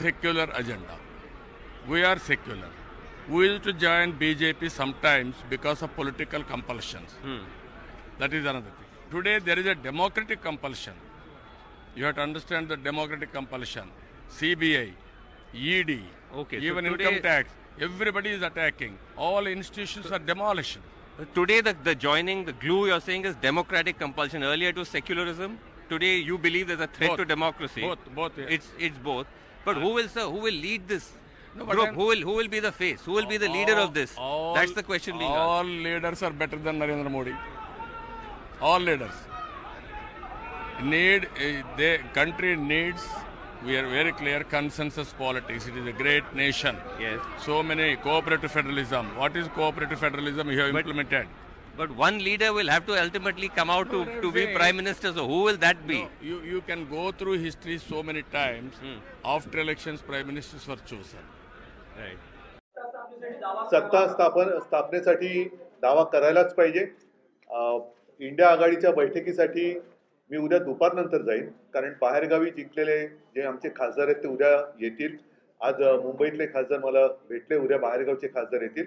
Secular agenda. We are secular. We used to join BJP sometimes because of political compulsions. Hmm. That is another thing. Today there is a democratic compulsion. You have to understand the democratic compulsion. CBI, ED, okay, even so income tax. Everybody is attacking. All institutions so, are demolished. Today, the, the joining, the glue you're saying is democratic compulsion. Earlier it was secularism. Today, you believe there's a threat Both. to democracy. Both, both. yeah. It's it's both. But who will sir? Who will lead this No, but group? Who will who will be the face? Who will be the leader of this? All- That's the question being All asked. leaders are better than Narendra Modi. All leaders need uh, the country needs. We are very clear consensus politics. It is a great nation. Yes. So many cooperative federalism. What is cooperative federalism? You have But- implemented. But one leader will have to ultimately come out to, No, to be they- prime minister. So who will that be? No, you you can go through history so many times. Hmm. After elections, prime ministers were chosen. Right. सत्ता स्थापन स्थापनेसाठी दावा करायलाच पाहिजे India आघाडीच्या बैठकीसाठी मी उद्या दुपारनंतर जाईन कारण बाहेरगावी जिंकलेले जे आमचे खासदार आहेत ते उद्या येतील आज मुंबईतले खासदार मला भेटले उद्या बाहेरगावचे खासदार येतील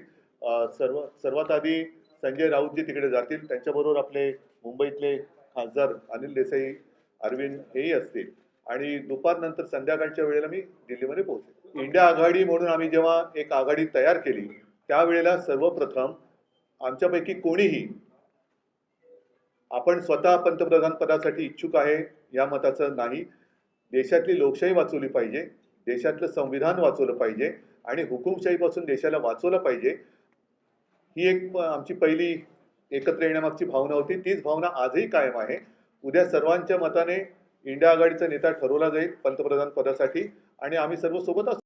सर्व सर्वात आधी संजय राऊतजी तिकडे जातील त्यांच्याबरोबर आपले मुंबईतले खासदार अनिल देसाई अरविंद हेही असतील. आणि दुपारनंतर संध्याकाळच्या वेळेला मी दिल्लीमध्ये पोहोचेल इंडिया आघाडी म्हणून आम्ही जेव्हा एक आघाडी तयार केली त्यावेळेला सर्वप्रथम आमच्यापैकी कोणीही आपण स्वतः पंतप्रधान पदासाठी इच्छुक आहे या मताचं नाही. देशातली लोकशाही वाचवली पाहिजे देशातलं संविधान वाचवलं पाहिजे आणि हुकुमशाहीपासून देशाला वाचवलं पाहिजे. ही एक आमची पहिली एकत्र येण्यामागची भावना होती. तीच भावना आजही कायम आहे. उद्या सर्वांच्या मताने इंडिया आघाडीचा नेता ठरवला जाईल पंतप्रधान पदासाठी आणि आम्ही सर्व सोबत असू.